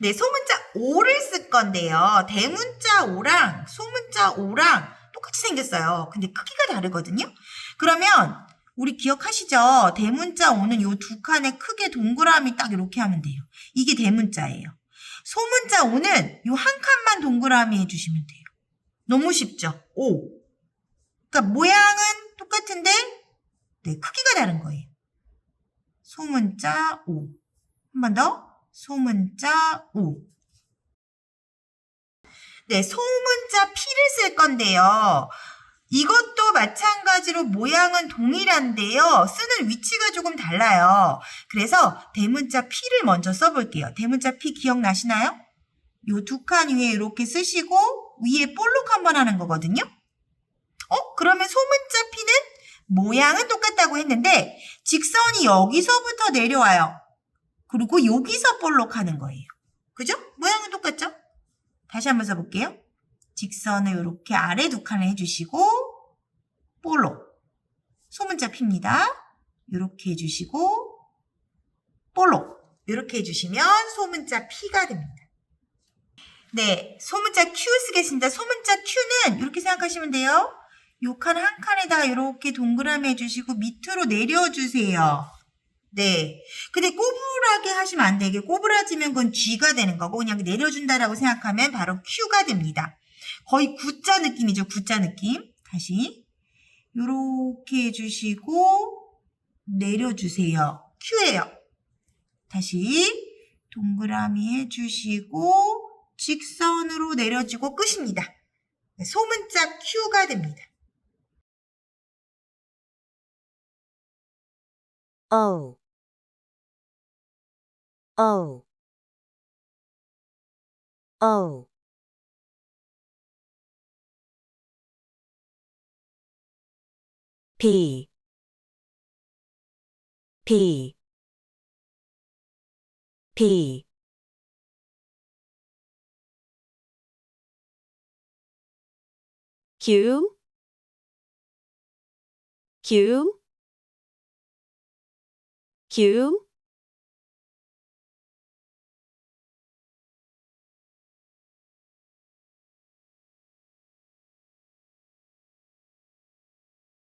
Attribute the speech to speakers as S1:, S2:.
S1: 네, 소문자 오를 쓸 건데요. 대문자 오랑 소문자 오랑 똑같이 생겼어요. 근데 크기가 다르거든요. 그러면 우리 기억하시죠? 대문자 오는 요 두 칸에 크게 동그라미 딱 이렇게 하면 돼요. 이게 대문자예요. 소문자 오는 요 한 칸만 동그라미 해주시면 돼요. 너무 쉽죠? 오. 그러니까 모양은 똑같은데 네, 크기가 다른 거예요. 소문자 오. 한 번 더. 소문자 오. 네, 소문자 피를 쓸 건데요. 이것도 마찬가지로 모양은 동일한데요. 쓰는 위치가 조금 달라요. 그래서 대문자 피를 먼저 써볼게요. 대문자 피 기억나시나요? 요 두 칸 위에 이렇게 쓰시고 위에 볼록 한번 하는 거거든요. 어? 그러면 소문자 피는 모양은 똑같다고 했는데 직선이 여기서부터 내려와요. 그리고 여기서 볼록 하는 거예요. 그죠? 모양은 똑같죠? 다시 한번 써볼게요. 직선을 이렇게 아래 두 칸을 해주시고 볼록 소문자 피입니다. 이렇게 해주시고 볼록 이렇게 해주시면 소문자 피가 됩니다. 네, 소문자 Q 쓰겠습니다. 소문자 Q는 이렇게 생각하시면 돼요. 요 칸 한 칸에다가 이렇게 동그라미 해주시고 밑으로 내려주세요. 네. 근데 꼬부 라게 하시면 안 되게 꼬부라지면 그건 G가 되는 거고 그냥 내려준다라고 생각하면 바로 Q가 됩니다. 거의 Gu자 느낌이죠. Gu자 느낌. 다시 요렇게 해주시고 내려주세요. Q예요. 다시 동그라미 해주시고 직선으로 내려주고 끝입니다. 네, 소문자 Q가 됩니다.
S2: O O O P. P. P. Q. Q. Q